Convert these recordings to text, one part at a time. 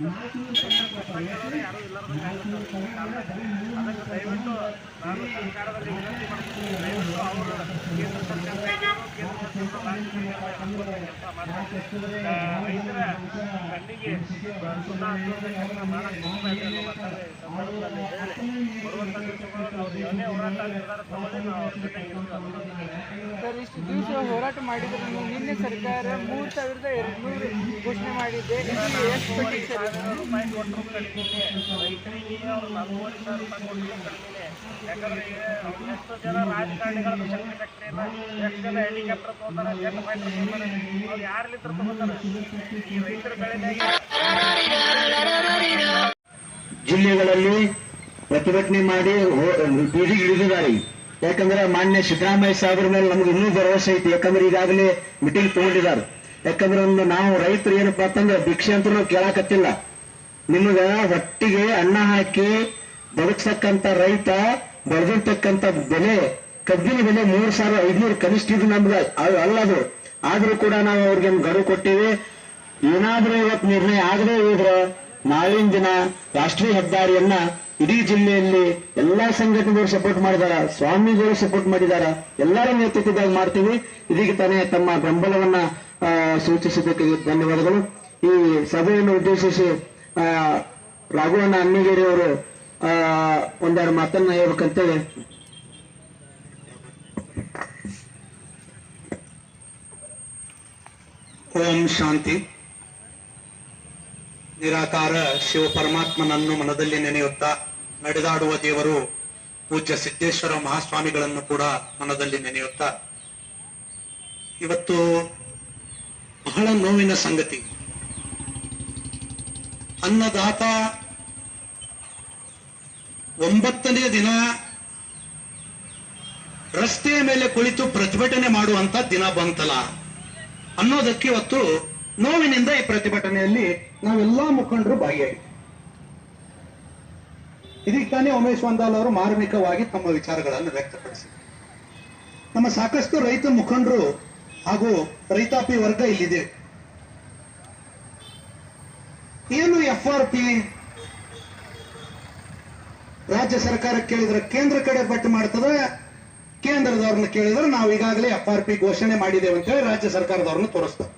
ಸ- ದಯವಿಟ್ಟು ನಾನು ಸರ್ಕಾರದಲ್ಲಿ ವಿನಂತಿ ಮಾಡ್ತೀನಿ. ದಯವಿಟ್ಟು ಅವರು ಕೇಂದ್ರ ಸರ್ಕಾರ ಸರ್, ಇಷ್ಟು ದಿವಸ ಹೋರಾಟ ಮಾಡಿದ್ರು ನಿನ್ನೆ ಸರ್ಕಾರ ಮೂರು ಸಾವಿರದ ಎರಡ್ನೂರು ಘೋಷಣೆ ಮಾಡಿದೆ. ಇದು ಎಷ್ಟು ರೈತರಿಗೆ ಅವ್ರು ಸಾವಿರ ಯಾಕಂದ್ರೆ ಜನ ರಾಜಕಾರಣಿಗಳು ಶಕ್ತಿ ಎಷ್ಟು ಜನ ಜಿಲ್ಲೆಗಳಲ್ಲಿ ಪ್ರತಿಭಟನೆ ಮಾಡಿ ಬೀದಿಗೆ ಇಳಿದಿದ್ದಾರೆ ಯಾಕಂದ್ರೆ ಮಾನ್ಯ ಸಿದ್ದರಾಮಯ್ಯ ಸಾಹೇಬ್ರ ಮೇಲೆ ನಮ್ಗೆ ಇನ್ನೂ ಭರವಸೆ ಐತಿ. ಯಾಕಂದ್ರೆ ಈಗಾಗಲೇ ಮೀಟಿಂಗ್ ತಗೊಂಡಿದ್ದಾರೆ. ಯಾಕಂದ್ರೆ ಒಂದು ನಾವು ರೈತರು ಏನಪ್ಪಾ ಅಂತಂದ್ರೆ ಭಿಕ್ಷೆ ಅಂತ ಕೇಳಾಕತ್ತಿಲ್ಲ. ನಿಮಗ ಹೊಟ್ಟಿಗೆ ಅನ್ನ ಹಾಕಿ ಬದುಕ್ಸಕ್ಕಂತ ರೈತ ಬೆಳೆದಿರ್ತಕ್ಕಂತ ಬೆಲೆ ಕಬ್ಬಿನ ಬೆಲೆ ಮೂರ್ ಸಾವಿರ ಐದ್ನೂರು ಕನಿಷ್ಠ ಇದು ನಮ್ಗೆ ಅಲ್ಲದು. ಆದ್ರೂ ಕೂಡ ನಾವು ಅವ್ರಿಗೆ ಗಡುವು ಕೊಟ್ಟಿವಿ. ಏನಾದ್ರೂ ಇವತ್ತು ನಿರ್ಣಯ ಆಗದೆ ಹೋದ್ರೆ ನಾಳಿನ ದಿನ ರಾಷ್ಟ್ರೀಯ ಹೆದ್ದಾರಿಯನ್ನ ಇಡೀ ಜಿಲ್ಲೆಯಲ್ಲಿ ಎಲ್ಲಾ ಸಂಘಟನೆಗಳು ಸಪೋರ್ಟ್ ಮಾಡಿದಾರ, ಸ್ವಾಮಿಗಳು ಸಪೋರ್ಟ್ ಮಾಡಿದಾರ, ಎಲ್ಲರ ನೇತೃತ್ವದಾಗ ಮಾಡ್ತೀವಿ. ಇದೀಗ ತಾನೇ ತಮ್ಮ ಬೆಂಬಲವನ್ನ ಸೂಚಿಸಿದ್ದಕ್ಕೆ ಧನ್ಯವಾದಗಳು. ಈ ಸಭೆಯನ್ನು ಉದ್ದೇಶಿಸಿ ರಾಘವಣ್ಣ ಅನ್ನಿಗೇರಿ ಅವರು ಒಂದೆರಡು ಮಾತನ್ನ ಹೇಳ್ಬೇಕಂತೇಳಿ ಓಂ ಶಾಂತಿ. ನಿರಾಕಾರ ಶಿವ ಪರಮಾತ್ಮನನ್ನು ಮನದಲ್ಲಿ ನೆನೆಯುತ್ತಾ ನಡೆದಾಡುವ ದೇವರು ಪೂಜ್ಯ ಸಿದ್ದೇಶ್ವರ ಮಹಾಸ್ವಾಮಿಗಳನ್ನು ಕೂಡ ಮನದಲ್ಲಿ ನೆನೆಯುತ್ತಾ. ಇವತ್ತು ಬಹಳ ನೋವಿನ ಸಂಗತಿ. ಅನ್ನದಾತ ಒಂಬತ್ತನೇ ದಿನ ರಸ್ತೆಯ ಮೇಲೆ ಕುಳಿತು ಪ್ರತಿಭಟನೆ ಮಾಡುವಂತ ದಿನ ಬಂತಲ್ಲ. ಅನ್ನೋದಕ್ಕೆ ಇವತ್ತು ನೋವಿನಿಂದ ಈ ಪ್ರತಿಭಟನೆಯಲ್ಲಿ ನಾವೆಲ್ಲಾ ಮುಖಂಡರು ಭಾಗಿಯಾಗಿ ಇದೀಗ ತಾನೇ ಉಮೇಶ್ ವಂದಾಲ್ ಅವರು ಮಾರ್ಮಿಕವಾಗಿ ತಮ್ಮ ವಿಚಾರಗಳನ್ನು ವ್ಯಕ್ತಪಡಿಸಿದರು. ನಮ್ಮ ಸಾಕಷ್ಟು ರೈತ ಮುಖಂಡರು ಹಾಗೂ ರೈತಾಪಿ ವರ್ಗ ಇಲ್ಲಿದೆ. ಏನು ಎಫ್ ಆರ್ ಪಿ ರಾಜ್ಯ ಸರ್ಕಾರ ಕೇಳಿದ್ರೆ ಕೇಂದ್ರ ಕಡೆ ಬಟ್ಟು ಮಾಡ್ತದೆ ಕೇಂದ್ರದವ್ರನ್ನ ಕೇಳಿದ್ರೆ ನಾವು ಈಗಾಗಲೇ ಎಫ್ ಆರ್ ಪಿ ಘೋಷಣೆ ಮಾಡಿದ್ದೇವೆ ಅಂತ ಹೇಳಿ ರಾಜ್ಯ ಸರ್ಕಾರದವ್ರನ್ನ ತೋರಿಸ್ತಾರೆ.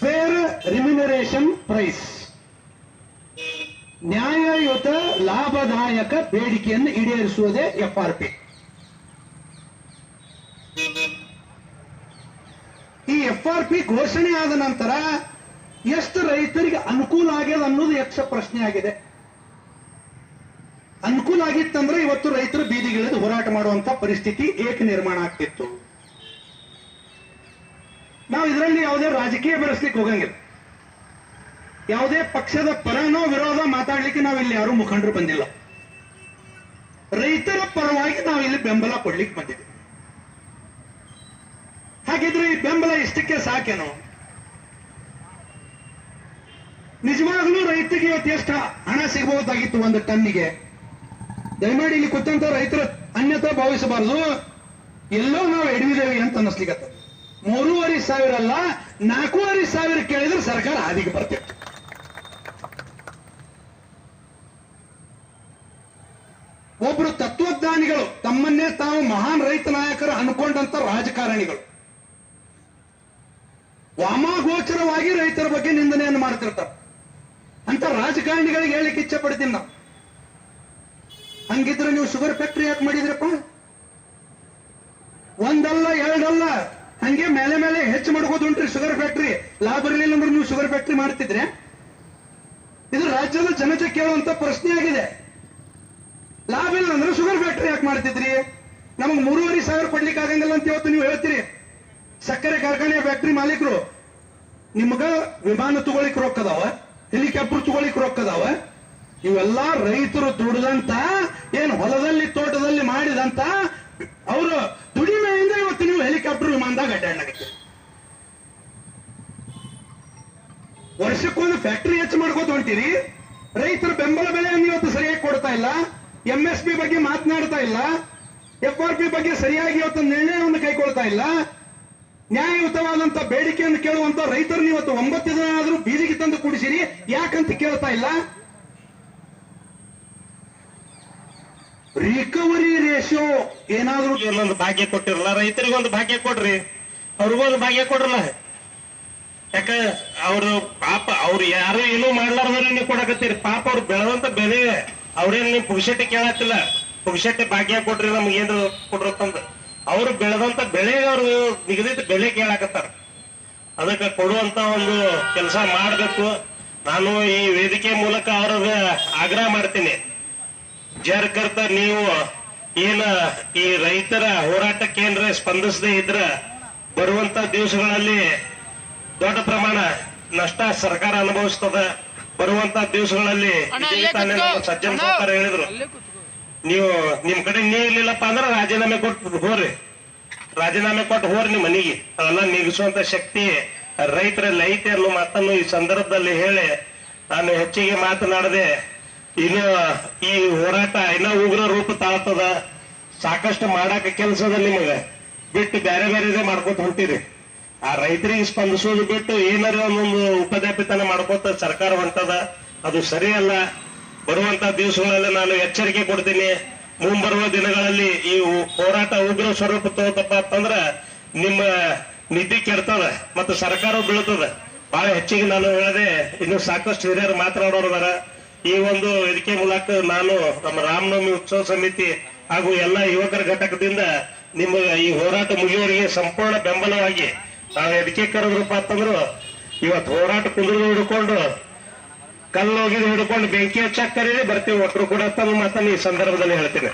ಫೇರ್ ರಿಮ್ಯುನರೇಷನ್ ಪ್ರೈಸ್ ನ್ಯಾಯಯುತ ಲಾಭದಾಯಕ ಬೇಡಿಕೆಯನ್ನು ಈಡೇರಿಸುವುದೇ ಎಫ್ ಆರ್ ಪಿ ಈ ಎಫ್ ಆರ್ ಪಿ ಘೋಷಣೆ ಆದ ನಂತರ ಎಷ್ಟು ರೈತರಿಗೆ ಅನುಕೂಲ ಆಗ್ಯದ ಅನ್ನೋದು ಯಕ್ಷ ಪ್ರಶ್ನೆ ಆಗಿದೆ. ಆಗಿತ್ತಂದ್ರೆ ಇವತ್ತು ರೈತರು ಬೀದಿಗಿಳಿದು ಹೋರಾಟ ಮಾಡುವಂತ ಪರಿಸ್ಥಿತಿ ಏಕ ನಿರ್ಮಾಣ ಆಗ್ತಿತ್ತು. ನಾವು ಇದರಲ್ಲಿ ಯಾವುದೇ ರಾಜಕೀಯ ಬೆಳೆಸ್ಲಿಕ್ಕೆ ಹೋಗಂಗಿಲ್ಲ. ಯಾವುದೇ ಪಕ್ಷದ ಪರನೋ ವಿರೋಧ ಮಾತಾಡ್ಲಿಕ್ಕೆ ನಾವು ಇಲ್ಲಿ ಯಾರು ಮುಖಂಡರು ಬಂದಿಲ್ಲ. ರೈತರ ಪರವಾಗಿ ನಾವು ಇಲ್ಲಿ ಬೆಂಬಲ ಕೊಡ್ಲಿಕ್ಕೆ ಬಂದಿದ್ದೀವಿ. ಹಾಗಿದ್ರೆ ಈ ಬೆಂಬಲ ಇಷ್ಟಕ್ಕೆ ಸಾಕೇನೋ? ನಿಜವಾಗ್ಲೂ ರೈತರಿಗೆ ಇವತ್ತು ಎಷ್ಟು ಹಣ ಸಿಗಬಹುದಾಗಿತ್ತು ಒಂದು ಟನ್ನಿಗೆ? ದಯಮಾಡಿ ಇಲ್ಲಿ ಕೂತಂತ ರೈತರು ಅನ್ಯತ ಭಾವಿಸಬಾರದು. ಎಲ್ಲೋ ನಾವು ಎಡವಿದೇವಿ ಅಂತ ಅನ್ನಿಸ್ಲಿಕ್ಕೆ ಮೂರುವರೆ ಸಾವಿರ ಅಲ್ಲ, ನಾಲ್ಕೂವರೆ ಸಾವಿರ ಕೇಳಿದ್ರೆ ಸರ್ಕಾರ ಹಾದಿಗೆ ಬರ್ತಿತ್ತು ಒಬ್ರು ತತ್ವಜ್ಞಾನಿಗಳು, ತಮ್ಮನ್ನೇ ತಾವು ಮಹಾನ್ ರೈತ ನಾಯಕರು ಅನ್ಕೊಂಡಂತ ರಾಜಕಾರಣಿಗಳು. ವಾಮಾಗೋಚರವಾಗಿ ರೈತರ ಬಗ್ಗೆ ನಿಂದನೆಯನ್ನು ಮಾಡ್ತಿರ್ತಾರೆ. ಅಂತ ರಾಜಕಾರಣಿಗಳಿಗೆ ಹೇಳಿಕ್ಕೆ ಇಚ್ಛೆ ಪಡ್ತೀನಿ ನಾವು. ಹಂಗಿದ್ರೆ ನೀವು ಶುಗರ್ ಫ್ಯಾಕ್ಟ್ರಿ ಯಾಕೆ ಮಾಡಿದ್ರಪ್ಪ ಒಂದಲ್ಲ, ಎರಡಲ್ಲ, ಹಂಗೆ ಮೇಲೆ ಮೇಲೆ ಹೆಚ್ಚು ಮಾಡ್ಕೋದುಂಟ್ರಿ ಶುಗರ್ ಫ್ಯಾಕ್ಟ್ರಿ ಲಾಭ ಇರಲಿಲ್ಲ ಅಂದ್ರೆ ನೀವು ಶುಗರ್ ಫ್ಯಾಕ್ಟ್ರಿ ಮಾಡ್ತಿದ್ರೆ. ಇದು ರಾಜ್ಯದ ಜನತೆ ಕೇಳುವಂತ ಪ್ರಶ್ನೆ ಆಗಿದೆ. ಲಾಭ ಇಲ್ಲ ಅಂದ್ರೆ ಶುಗರ್ ಫ್ಯಾಕ್ಟ್ರಿ ಯಾಕೆ ಮಾಡ್ತಿದ್ರಿ? ನಮಗೆ ಮೂರುವರೆ ಸಾವಿರ ಕೊಡ್ಲಿಕ್ಕೆ ಆಗಂಗಿಲ್ಲ ಅಂತ ಇವತ್ತು ನೀವು ಹೇಳ್ತೀರಿ. ಸಕ್ಕರೆ ಕಾರ್ಖಾನೆಯ ಫ್ಯಾಕ್ಟ್ರಿ ಮಾಲೀಕರು, ನಿಮ್ಗ ವಿಮಾನ ತಗೊಳಿಕ್ ರೊಕ್ಕದಾವ ಹೆಲಿಕಾಪ್ಟರ್ ತಗೊಳಿಕ್ ರೊಕ್ಕದಾವ. ಇವೆಲ್ಲ ರೈತರು ದುಡಿದಂತ ಹೊಲದಲ್ಲಿ, ತೋಟದಲ್ಲಿ ಮಾಡಿದಂತ ಅವರು ದುಡಿಮೆಯಿಂದ ಇವತ್ತು ನೀವು ಹೆಲಿಕಾಪ್ಟರ್ ವಿಮಾನದಾಗ ಅಡ್ಡಾಡಕ್ಕೆ ವರ್ಷಕ್ಕೊಂದು ಫ್ಯಾಕ್ಟರಿ ಹೆಚ್ಚು ಮಾಡ್ಕೋತ ಹೊಂಟಿರಿ. ರೈತರ ಬೆಂಬಲ ಬೆಲೆಯನ್ನು ಇವತ್ತು ಸರಿಯಾಗಿ ಕೊಡ್ತಾ ಇಲ್ಲ. ಎಂ ಬಗ್ಗೆ ಮಾತನಾಡ್ತಾ ಇಲ್ಲ. ಎಫ್ ಆರ್ ಪಿ ಬಗ್ಗೆ ಸರಿಯಾಗಿ ಇವತ್ತು ನಿರ್ಣಯವನ್ನು ಕೈಗೊಳ್ತಾ ಇಲ್ಲ. ನ್ಯಾಯಯುತವಾದಂತ ಬೇಡಿಕೆಯನ್ನು ಕೇಳುವಂತ ರೈತರನ್ನ ಇವತ್ತು ಒಂಬತ್ತು ದಿನ ಆದರೂ ಬೀದಿಗೆ ತಂದು ಕೂಡಿಸಿರಿ. ಯಾಕಂತ ಕೇಳ್ತಾ ಇಲ್ಲ. ರಿಕವರಿ ರೇಷಿಯೋ ಏನಾದ್ರೂ ಇಲ್ಲೊಂದು ಭಾಗ್ಯ ಕೊಟ್ಟಿರಲ್ಲ, ರೈತರಿಗೆ ಒಂದು ಭಾಗ್ಯ ಕೊಡ್ರಿ ಅವ್ರಿಗೊಂದು ಭಾಗ್ಯ ಕೊಡ್ರಲ್ಲ. ಯಾಕ ಅವ್ರು ಪಾಪ, ಅವ್ರು ಯಾರು ಏನೂ ಮಾಡ್ಲಾರ್ದ್ರೆ ನೀವು ಕೊಡಕತ್ತೀರಿ. ಪಾಪ ಅವ್ರು ಬೆಳೆದಂತ ಬೆಲೆ ಅವ್ರೇನು ನೀವು ಪುಕ್ಷಟೆ ಕೇಳತ್ತಿಲ್ಲ. ಪುಕ್ಷಟೆ ಭಾಗ್ಯ ಕೊಡ್ರಿ, ನಮ್ಗೆ ಏನು ಕೊಡ್ರತ್ತಂದ ಅವ್ರು ಬೆಳೆದಂತ ಬೆಳೆ ಅವ್ರು ನಿಗದಿತ ಬೆಲೆ ಕೇಳಾಕತ್ತಾರ. ಅದಕ್ಕೆ ಕೊಡುವಂತ ಒಂದು ಕೆಲಸ ಮಾಡಬೇಕು. ನಾನು ಈ ವೇದಿಕೆ ಮೂಲಕ ಅವ್ರಿಗೆ ಆಗ್ರಹ ಮಾಡ್ತೀನಿ. ಜರ್ಕರ್ತ ನೀವು ಏನ ಈ ರೈತರ ಹೋರಾಟಕ್ಕೆ ಏನ್ರ ಸ್ಪಂದಿಸದೇ ಇದ್ರ ಬರುವಂತ ದಿವಸಗಳಲ್ಲಿ ದೊಡ್ಡ ಪ್ರಮಾಣ ನಷ್ಟ ಸರ್ಕಾರ ಅನುಭವಿಸ್ತದ. ಬರುವಂತ ದಿವಸಗಳಲ್ಲಿ ಸಜ್ಜನ್ ಸರ್ಕಾರ ಹೇಳಿದ್ರು. ನೀವು ನಿಮ್ ಕಡೆ ನೀರ್ಲಿಲ್ಲಪ್ಪ ಅಂದ್ರೆ ರಾಜೀನಾಮೆ ಕೊಟ್ಟು ಹೋರಿ. ರಾಜೀನಾಮೆ ಕೊಟ್ಟು ಹೋರಿ ನಿಮ್ ಮನೆಗೆ. ಅವೆಲ್ಲ ನೀಗಿಸುವಂತ ಶಕ್ತಿ ರೈತರಲ್ಲಿ ಐತೆ ಅನ್ನೋ ಮಾತನ್ನು ಈ ಸಂದರ್ಭದಲ್ಲಿ ಹೇಳಿ ನಾನು ಹೆಚ್ಚಿಗೆ ಮಾತನಾಡದೆ ಇನ್ನು ಈ ಹೋರಾಟ ಇನ್ನ ಉಗ್ರ ರೂಪ ತಾಳ್ತದ ಸಾಕಷ್ಟು ಮಾಡಾಕ ಕೆಲಸದ ನಿಮಗೆ ಬಿಟ್ಟು ಬೇರೆ ಬೇರೆದೇ ಮಾಡ್ಕೊತ ಹೊಂಟಿರಿ. ಆ ರೈತರಿಗೆ ಸ್ಪಂದಿಸೋದು ಬಿಟ್ಟು ಏನಾರ ಒಂದೊಂದು ಉಪದ್ಯಾಪಿತನ ಮಾಡ್ಕೋತ ಸರ್ಕಾರ ಹೊಂಟದ, ಅದು ಸರಿಯಲ್ಲ. ಬರುವಂತ ದಿವಸಗಳಲ್ಲಿ ನಾನು ಎಚ್ಚರಿಕೆ ಕೊಡ್ತೀನಿ. ಮುಂಬರುವ ದಿನಗಳಲ್ಲಿ ಈ ಹೋರಾಟ ಉಗ್ರ ಸ್ವರೂಪ ತಗೋತಪ್ಪ ಅಂತಂದ್ರ ನಿಮ್ಮ ನಿಧಿ ಕೆಡ್ತದ ಮತ್ತು ಸರ್ಕಾರ ಬೀಳ್ತದ. ಬಹಳ ಹೆಚ್ಚಿಗೆ ನಾನು ಹೇಳದೆ ಇನ್ನು ಸಾಕಷ್ಟು ಹಿರಿಯರು ಮಾತನಾಡೋರದಾರ ಈ ಒಂದು ವೇದಿಕೆ ಮೂಲಕ ನಾನು ನಮ್ಮ ರಾಮನವಮಿ ಉತ್ಸವ ಸಮಿತಿ ಹಾಗೂ ಎಲ್ಲ ಯುವಕರ ಘಟಕದಿಂದ ನಿಮ್ಮ ಈ ಹೋರಾಟ ಮುಗಿಯೋರಿಗೆ ಸಂಪೂರ್ಣ ಬೆಂಬಲವಾಗಿ ನಾವು ಎದಕ್ಕೆ ಕರೆದ್ರಪ್ಪ ಅಂತಂದ್ರು, ಇವತ್ತು ಹೋರಾಟ ಕುದುರೆ ಹಿಡ್ಕೊಂಡು ಕಲ್ಲು ಹೋಗಿದ್ ಹಿಡ್ಕೊಂಡು ಬೆಂಕಿ ಹಚ್ಚಕ್ ಕರೀರಿ, ಬರ್ತೀವಿ. ಒಟ್ಟರು ಕೂಡ ತಮ್ಮ ಮಾತನ್ನು ಈ ಸಂದರ್ಭದಲ್ಲಿ ಹೇಳ್ತೀನಿ.